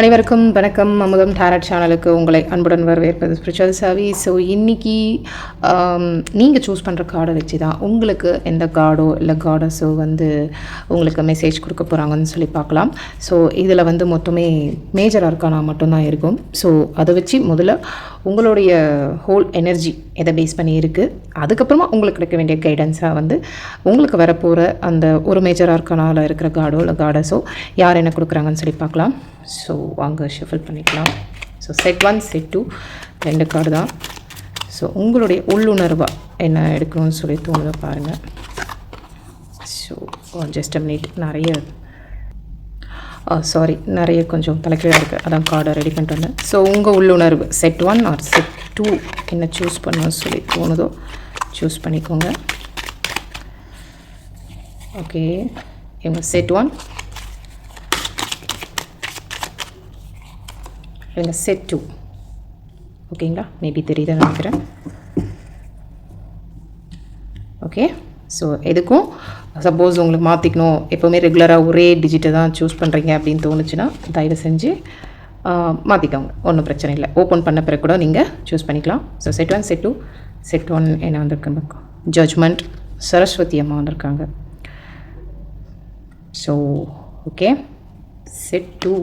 அனைவருக்கும் வணக்கம். அமுதம் டேரட் சேனலுக்கு உங்களை அன்புடன் வரவேற்பது ஸ்பிரிச்சுவல் சாவி ஸோ இன்றைக்கி நீங்கள் சூஸ் பண்ணுற கார்டை வச்சு தான் உங்களுக்கு எந்த கார்டோ இல்லை கார்டஸோ வந்து உங்களுக்கு மெசேஜ் கொடுக்க போகிறாங்கன்னு சொல்லி பார்க்கலாம். ஸோ இதில் வந்து மொத்தமே மேஜர் அர்க்கானா மட்டும்தான் இருக்கும். ஸோ அதை வச்சு முதல்ல உங்களுடைய ஹோல் எனர்ஜி எதை பேஸ் பண்ணி இருக்குது அதுக்கப்புறமா உங்களுக்கு கிடைக்க வேண்டிய கைடன்ஸாக வந்து உங்களுக்கு வரப்போகிற அந்த ஒரு மேஜர் ஆர்கானாவில் இருக்கிற கார்டோ இல்லை காடஸோ யார் என்ன கொடுக்குறாங்கன்னு சொல்லி பார்க்கலாம். ஸோ வாங்க ஷஃபில் பண்ணிக்கலாம். So set one set two ரெண்டு கார்டு தான். ஸோ உங்களுடைய உள்ளுணர்வாக என்ன எடுக்கணும்னு சொல்லி தோணுதை பாருங்கள் ஸோ ஜஸ்ட் அ மினிட் நிறைய சாரி நிறைய கொஞ்சம் தலைக்கீழாக இருக்குது அதான் கார்டை ரெடி பண்ணிட்டு வந்தேன். ஸோ உங்கள் உள்ளுணர்வு set one or set two என்ன சூஸ் பண்ணணும்னு சொல்லி தோணுதோ சூஸ் பண்ணிக்கோங்க. ஓகே இவங்க செட் ஒன் இவங்க செட் டூ ஓகேங்களா மேபி தெரியுதுன்னு நினைக்கிறேன். ஓகே ஸோ எதுக்கும்? சப்போஸ் உங்களுக்கு மாற்றிக்கணும் எப்போவுமே ரெகுலராக ஒரே டிஜிட்டை தான் சூஸ் பண்ணுறீங்க அப்படின்னு தோணுச்சுன்னா தயவு செஞ்சு மாற்றிக்கோங்க ஒன்றும் பிரச்சனை இல்லை. ஓப்பன் பண்ண பிறகு கூட நீங்கள் சூஸ் பண்ணிக்கலாம். So set one set two set one என்ன வந்திருக்கு ஜட்ஜ்மெண்ட் சரஸ்வதி அம்மா வந்திருக்காங்க. So okay set two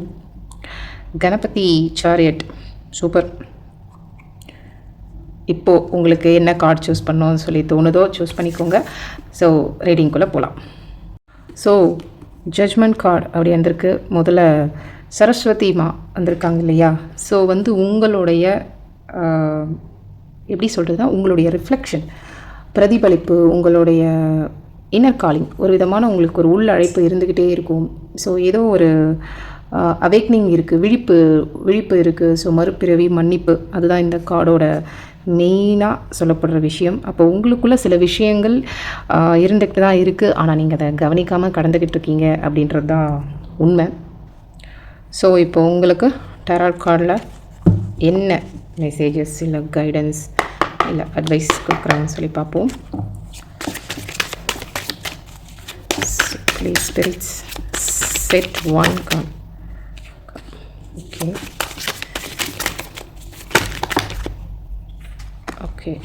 Ganapati chariot super இப்போது உங்களுக்கு என்ன கார்டு சூஸ் பண்ணோம்னு சொல்லி தோணுதோ சூஸ் பண்ணிக்கோங்க. ஸோ ரீடிங்குள்ளே போகலாம் ஸோ ஜட்ஜ்மெண்ட் கார்டு அப்படி வந்திருக்கு. முதல்ல சரஸ்வதி மா வந்திருக்காங்க இல்லையா? ஸோ வந்து உங்களுடைய எப்படி சொல்கிறதுனா உங்களுடைய ரிஃப்ளெக்ஷன் பிரதிபலிப்பு உங்களுடைய இன்னர் காலிங் ஒரு விதமான உங்களுக்கு ஒரு உள் அழைப்பு இருந்துக்கிட்டே இருக்கும். ஸோ ஏதோ ஒரு அவேக்னிங் இருக்குது விழிப்பு விழிப்பு இருக்குது ஸோ மறுபிறவி மன்னிப்பு அதுதான் இந்த கார்டோட மெயினாக சொல்லப்படுற விஷயம். அப்போ உங்களுக்குள்ள சில விஷயங்கள் இருந்துக்கிட்டு தான் இருக்குது ஆனால் நீங்கள் அதை கவனிக்காமல் கடந்துக்கிட்டு இருக்கீங்க அப்படின்றது தான் உண்மை. ஸோ இப்போ உங்களுக்கு டெரால் கார்டில் என்ன மெசேஜஸ் இல்லை கைடன்ஸ் இல்லை அட்வைஸ் கொடுக்குறாங்கன்னு சொல்லி பார்ப்போம். Please spirits set one card okay okay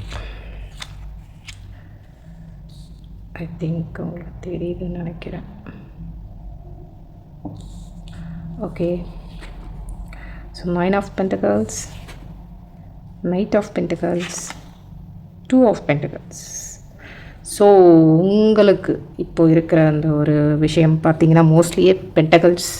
I think உங்களுக்கு தெரியுதுன்னு நினைக்கிறேன் okay so nine of pentacles knight of pentacles two of pentacles so உங்களுக்கு இப்போ இருக்கிற அந்த ஒரு விஷயம் பார்த்தீங்கன்னா மோஸ்ட்லியே பென்டகல்ஸ்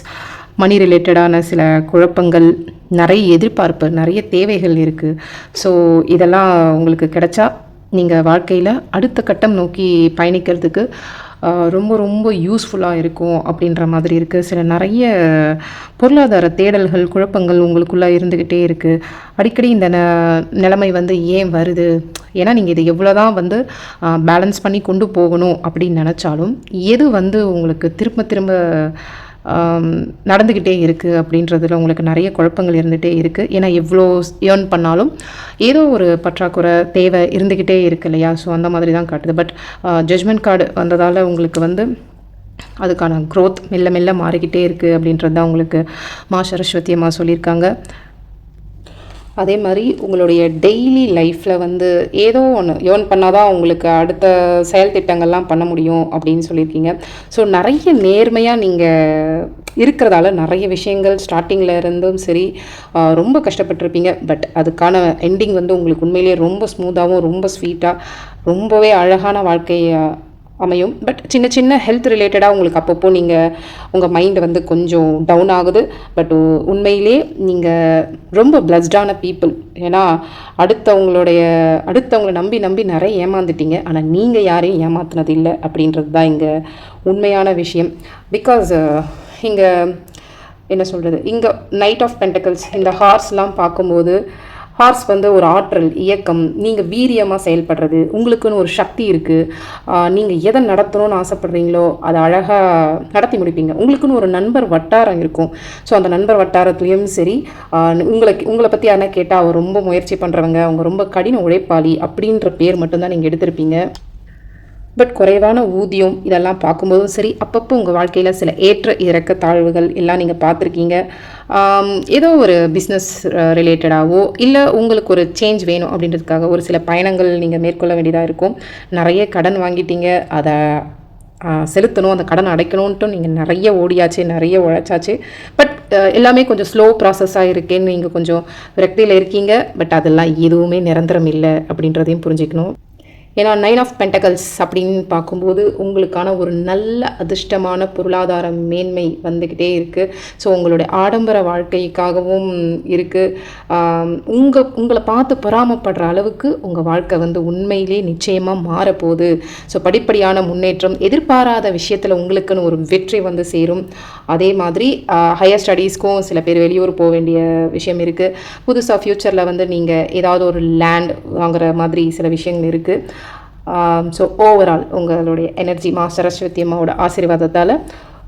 மணி ரிலேட்டடான சில குழப்பங்கள் நிறைய எதிர்பார்ப்பு நிறைய தேவைகள் இருக்குது ஸோ இதெல்லாம் உங்களுக்கு கிடைச்சா நீங்கள் வாழ்க்கையில் அடுத்த கட்டம் நோக்கி பயணிக்கிறதுக்கு ரொம்ப ரொம்ப யூஸ்ஃபுல்லாக இருக்கும் அப்படின்ற மாதிரி இருக்குது சில நிறைய பொருளாதார தேடல்கள் குழப்பங்கள் உங்களுக்குள்ளே இருந்துக்கிட்டே இருக்குது அடிக்கடி இந்த ந நிலைமை வந்து ஏன் வருது? ஏன்னா நீங்கள் இதை எவ்வளோ தான் வந்து பேலன்ஸ் பண்ணி கொண்டு போகணும் அப்படின்னு நினச்சாலும் எது வந்து உங்களுக்கு திரும்ப திரும்ப நடந்துக்கிட்டே இருக்குது அப்படின்றதுல உங்களுக்கு நிறைய குழப்பங்கள் இருந்துகிட்டே இருக்குது ஏன்னா எவ்வளோ ஏர்ன் பண்ணாலும் ஏதோ ஒரு பற்றாக்குறை தேவை இருந்துக்கிட்டே இருக்கு இல்லையா? ஸோ அந்த மாதிரி தான் காட்டுது. பட் ஜட்ஜ்மெண்ட் கார்டு வந்ததால் உங்களுக்கு வந்து அதுக்கான க்ரோத் மெல்ல மெல்ல மாறிக்கிட்டே இருக்குது அப்படின்றது தான் உங்களுக்கு மா சரஸ்வதி அம்மா சொல்லியிருக்காங்க. அதே மாதிரி உங்களுடைய டெய்லி லைஃப்பில் வந்து ஏதோ ஒன்று ஏர்ன் பண்ணால் தான் உங்களுக்கு அடுத்த செயல் திட்டங்கள்லாம் பண்ண முடியும் அப்படின்னு சொல்லியிருக்கீங்க. ஸோ நிறைய நேர்மையாக நீங்கள் இருக்கிறதால நிறைய விஷயங்கள் ஸ்டார்டிங்கில் இருந்தும் சரி ரொம்ப கஷ்டப்பட்டிருப்பீங்க. பட் அதுக்கான எண்டிங் வந்து உங்களுக்கு உண்மையிலேயே ரொம்ப ஸ்மூத்தாகவும் ரொம்ப ஸ்வீட்டாக ரொம்பவே அழகான வாழ்க்கையை அமையும். பட் சின்ன சின்ன ஹெல்த் ரிலேட்டடாக உங்களுக்கு அப்பப்போ நீங்கள் உங்கள் மைண்ட் வந்து கொஞ்சம் டவுன் ஆகுது. பட் உண்மையிலே நீங்கள் ரொம்ப பிளஸ்டான பீப்புள் ஏன்னா அடுத்தவங்களுடைய அடுத்தவங்களை நம்பி நம்பி நிறைய ஏமாந்துட்டீங்க. ஆனால் நீங்கள் யாரையும் ஏமாத்துனது இல்லை அப்படின்றது தான் இங்கே உண்மையான விஷயம். பிகாஸ் இங்கே என்ன சொல்கிறது இங்கே நைட் ஆஃப் பென்டக்கல்ஸ் இந்த ஹார்ஸ்லாம் பார்க்கும்போது ஹார்ஸ் வந்து ஒரு ஆற்றல் இயக்கம் நீங்கள் வீரியமாக செயல்படுறது உங்களுக்குன்னு ஒரு சக்தி இருக்குது நீங்கள் எதை நடத்தணும்னு ஆசைப்படுறீங்களோ அதை அழகாக நடத்தி முடிப்பீங்க. உங்களுக்குன்னு ஒரு நண்பர் வட்டாரம் இருக்கும். ஸோ அந்த நண்பர் வட்டாரத்துலேயும் சரி உங்களை உங்களுக்கு உங்களை பற்றி யாருன்னா கேட்டால் அவர் ரொம்ப முயற்சி பண்ணுறவங்க அவங்க ரொம்ப கடின உழைப்பாளி அப்படின்ற பேர் மட்டும்தான் நீங்கள் எடுத்திருப்பீங்க. பட் குறைவான ஊதியம் இதெல்லாம் பார்க்கும்போதும் சரி அப்பப்போ உங்கள் வாழ்க்கையில் சில ஏற்ற இறக்க தாழ்வுகள் எல்லாம் நீங்கள் பார்த்துருக்கீங்க. ஏதோ ஒரு பிஸ்னஸ் ரிலேட்டடாகவோ இல்லை உங்களுக்கு ஒரு சேஞ்ச் வேணும் அப்படின்றதுக்காக ஒரு சில பயணங்கள் நீங்கள் மேற்கொள்ள வேண்டியதாக இருக்கும். நிறைய கடன் வாங்கிட்டீங்க அதை செலுத்தணும் அந்த கடன் அடைக்கணுன்ட்டு நீங்கள் நிறைய ஓடியாச்சு நிறைய உழைச்சாச்சு. பட் எல்லாமே கொஞ்சம் ஸ்லோ ப்ராசஸாக இருக்கேன்னு நீங்கள் கொஞ்சம் விரக்தியில் இருக்கீங்க. பட் அதெல்லாம் எதுவுமே நிரந்தரம் இல்லை அப்படின்றதையும் புரிஞ்சுக்கணும். ஏன்னா நைன் ஆஃப் பென்டகல்ஸ் அப்படின்னு பார்க்கும்போது உங்களுக்கான ஒரு நல்ல அதிர்ஷ்டமான பொருளாதார மேன்மை வந்துக்கிட்டே இருக்குது ஸோ உங்களுடைய ஆடம்பர வாழ்க்கைக்காகவும் இருக்குது உங்கள் உங்களை பார்த்து பொறாமப்படுற அளவுக்கு உங்கள் வாழ்க்கை வந்து உண்மையிலே நிச்சயமாக மாறப்போகுது. ஸோ படிப்படியான முன்னேற்றம் எதிர்பாராத விஷயத்தில் உங்களுக்குன்னு ஒரு வெற்றி வந்து சேரும். அதே மாதிரி ஹையர் ஸ்டடீஸ்க்கும் சில பேர் வெளியூர் போக வேண்டிய விஷயம் இருக்குது புதுசாக ஃப்யூச்சரில் வந்து நீங்கள் ஏதாவது ஒரு லேண்ட் வாங்குற மாதிரி சில விஷயங்கள் இருக்குது Um, ஸோ ஓவரால் உங்களுடைய எனர்ஜி மா சரஸ்வதி அம்மாவோட ஆசீர்வாதத்தால்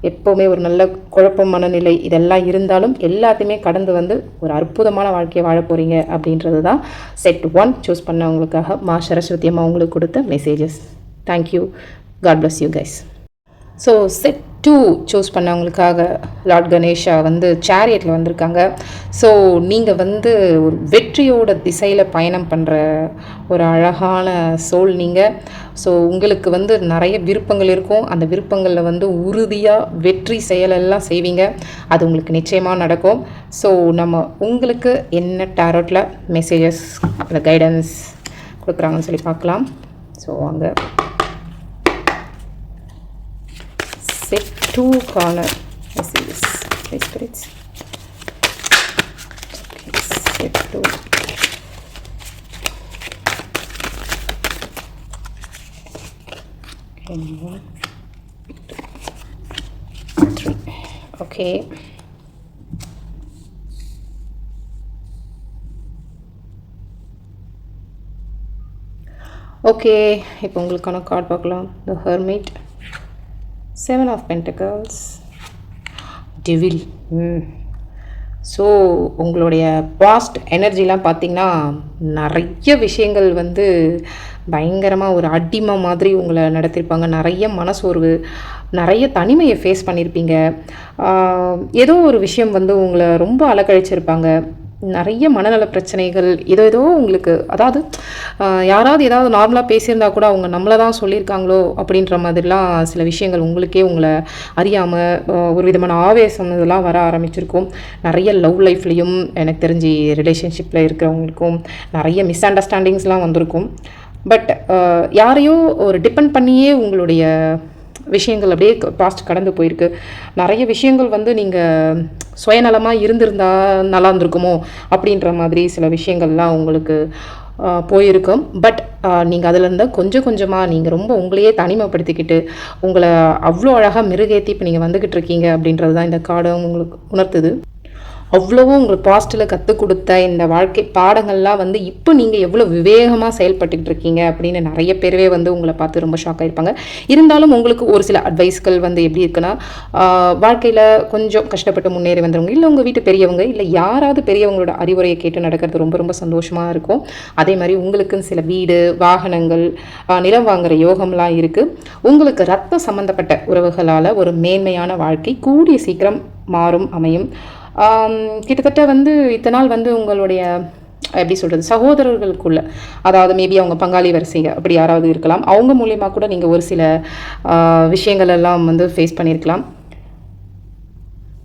எப்போவுமே ஒரு நல்ல குழப்பம் மனநிலை இதெல்லாம் இருந்தாலும் எல்லாத்தையுமே கடந்து வந்து ஒரு அற்புதமான வாழ்க்கையை வாழ போகிறீங்க அப்படின்றது தான் செட் ஒன் சூஸ் பண்ணவங்களுக்காக மா சரஸ்வதி அம்மா உங்களுக்கு கொடுத்த messages thank you God bless you guys so set two choose பண்ணவங்களுக்காக Lord Ganesha வந்து சேரியட்டில் வந்திருக்காங்க. ஸோ நீங்கள் வந்து ஒரு வெற்றியோட திசையில் பயணம் பண்ணுற ஒரு அழகான சோல் நீங்கள் ஸோ உங்களுக்கு வந்து நிறைய விருப்பங்கள் இருக்கும். அந்த விருப்பங்களில் வந்து உறுதியாக வெற்றி செயலெல்லாம் செய்வீங்க. அது உங்களுக்கு நிச்சயமாக நடக்கும். ஸோ நம்ம உங்களுக்கு என்ன டேரோட்டில் மெசேஜஸ் அந்த கைடன்ஸ் கொடுக்குறாங்கன்னு சொல்லி பார்க்கலாம். ஸோ அங்கே set two corner this okay spirits okay set two and one two three okay okay இப்போ உங்களுக்கான கார்டு பார்க்கலாம் the hermit seven of pentacles devil so உங்களுடைய பாஸ்ட் எனர்ஜிலாம் பார்த்தீங்கன்னா நிறைய விஷயங்கள் வந்து பயங்கரமாக ஒரு அடிமை மாதிரி உங்களை நடத்திருப்பாங்க. நிறைய மனசோர்வு நிறைய தனிமையை ஃபேஸ் பண்ணியிருப்பீங்க ஏதோ ஒரு விஷயம் வந்து உங்களை ரொம்ப அலக்கழிச்சிருப்பாங்க நிறைய மனநல பிரச்சனைகள் ஏதோ ஏதோ உங்களுக்கு அதாவது யாராவது ஏதாவது நார்மலாக பேசியிருந்தா கூட அவங்க நம்மளை தான் சொல்லியிருக்காங்களோ அப்படின்ற மாதிரிலாம் சில விஷயங்கள் உங்களுக்கே உங்களை அறியாமல் ஒரு விதமான ஆவேசம் இதெல்லாம் வர ஆரம்பிச்சிருக்கும். நிறைய லவ் லைஃப்லேயும் எனக்கு தெரிஞ்சு ரிலேஷன்ஷிப்பில் இருக்கிறவங்களுக்கும் நிறைய மிஸ் அண்டர்ஸ்டாண்டிங்ஸ்லாம் வந்திருக்கும். பட் யாரையோ ஒரு டிபெண்ட் பண்ணியே உங்களுடைய விஷயங்கள் அப்படியே பாஸ்ட் கடந்து போயிருக்கு. நிறைய விஷயங்கள் வந்து நீங்கள் சுயநலமாக இருந்திருந்தா நல்லா இருந்திருக்குமோ அப்படின்ற மாதிரி சில விஷயங்கள்லாம் உங்களுக்கு போயிருக்கும் பட் நீங்கள் அதில் கொஞ்சம் கொஞ்சமாக நீங்கள் ரொம்ப உங்களையே தனிமைப்படுத்திக்கிட்டு உங்களை அவ்வளோ அழகாக மிருகேற்றி இப்போ நீங்கள் வந்துக்கிட்டு இருக்கீங்க அப்படின்றது தான் இந்த கார்டும் உங்களுக்கு உணர்த்துது. அவ்வளவும் உங்களுக்கு பாஸ்டில் கற்றுக் கொடுத்த இந்த வாழ்க்கை பாடங்கள்லாம் வந்து இப்போ நீங்கள் எவ்வளோ விவேகமாக செயல்பட்டுக்கிட்டு இருக்கீங்க அப்படின்னு நிறைய பேரவே வந்து உங்களை பார்த்து ரொம்ப ஷாக் ஆகிருப்பாங்க இருந்தாலும் உங்களுக்கு ஒரு சில அட்வைஸ்கள் வந்து எப்படி இருக்குன்னா வாழ்க்கையில் கொஞ்சம் கஷ்டப்பட்டு முன்னேறி வந்தவங்க இல்லை உங்கள் வீட்டு பெரியவங்க இல்லை யாராவது பெரியவங்களோட அறிவுரையை கேட்டு நடக்கிறது ரொம்ப ரொம்ப சந்தோஷமாக இருக்கும். அதே மாதிரி உங்களுக்குன்னு சில வீடு வாகனங்கள் நிலம் வாங்குகிற யோகம்லாம் இருக்குது உங்களுக்கு ரத்தம் சம்மந்தப்பட்ட உறவுகளால் ஒரு மேன்மையான வாழ்க்கை கூடிய சீக்கிரம் மாறும் அமையும். கிட்டத்தட்ட வந்து இத்தனை நாள் வந்து உங்களுடைய எப்படி சொல்கிறது சகோதரர்களுக்குள்ள அதாவது மேபி அவங்க பங்காளி வரிசைங்க அப்படி யாராவது இருக்கலாம். அவங்க மூலயமா கூட நீங்கள் ஒரு சில விஷயங்கள் எல்லாம் வந்து ஃபேஸ் பண்ணியிருக்கலாம்.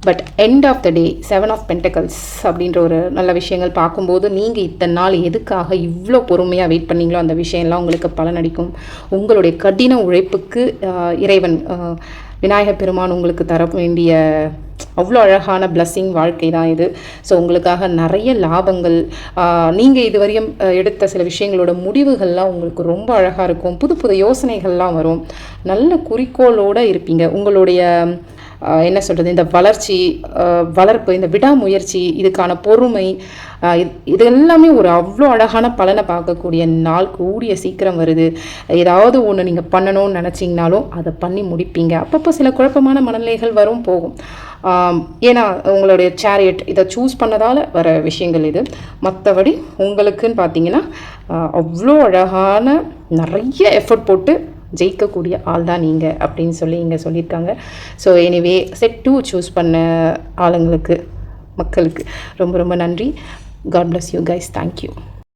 But end of the day seven of pentacles அப்படின்ற ஒரு நல்ல விஷயங்கள் பார்க்கும்போது நீங்கள் இத்தனை நாள் எதுக்காக இவ்வளோ பொறுமையாக வெயிட் பண்ணீங்களோ அந்த விஷயம்லாம் உங்களுக்கு பலனடிக்கும் உங்களுடைய கடின உழைப்புக்கு இறைவன் விநாயகர் பெருமான் உங்களுக்கு தர வேண்டிய அவ்வளோ அழகான பிளஸ்ஸிங் வாழ்க்கை தான் இது. ஸோ உங்களுக்காக நிறைய லாபங்கள் நீங்கள் இதுவரையும் எடுத்த சில விஷயங்களோட முடிவுகள்லாம் உங்களுக்கு ரொம்ப அழகாக இருக்கும். புது புது யோசனைகள்லாம் வரும். நல்ல குறிக்கோளோடு இருப்பீங்க. உங்களுடைய என்ன சொல்கிறது இந்த வளர்ச்சி வளர்ப்பு இந்த விடாமுயற்சி இதுக்கான பொறுமை இது எல்லாமே ஒரு அவ்வளோ அழகான பலனை பார்க்கக்கூடிய நாள் கூடிய சீக்கிரம் வருது. ஏதாவது ஒன்று நீங்கள் பண்ணணும்னு நினச்சிங்கனாலும் அதை பண்ணி முடிப்பீங்க. அப்பப்போ சில குழப்பமான மனநிலைகள் வரும் போகும். ஏன்னா உங்களுடைய சேரியட் இதை சூஸ் பண்ணதால் வர விஷயங்கள் இது. மற்றபடி உங்களுக்குன்னு பார்த்தீங்கன்னா அவ்வளோ அழகான நிறைய எஃபர்ட் போட்டு ஜெயிக்கக்கூடிய ஆள் தான் நீங்கள் அப்படின்னு சொல்லி இங்கே சொல்லியிருக்காங்க. So anyway set two choose பண்ண ஆளுங்களுக்கு மக்களுக்கு ரொம்ப ரொம்ப நன்றி. God bless you guys thank you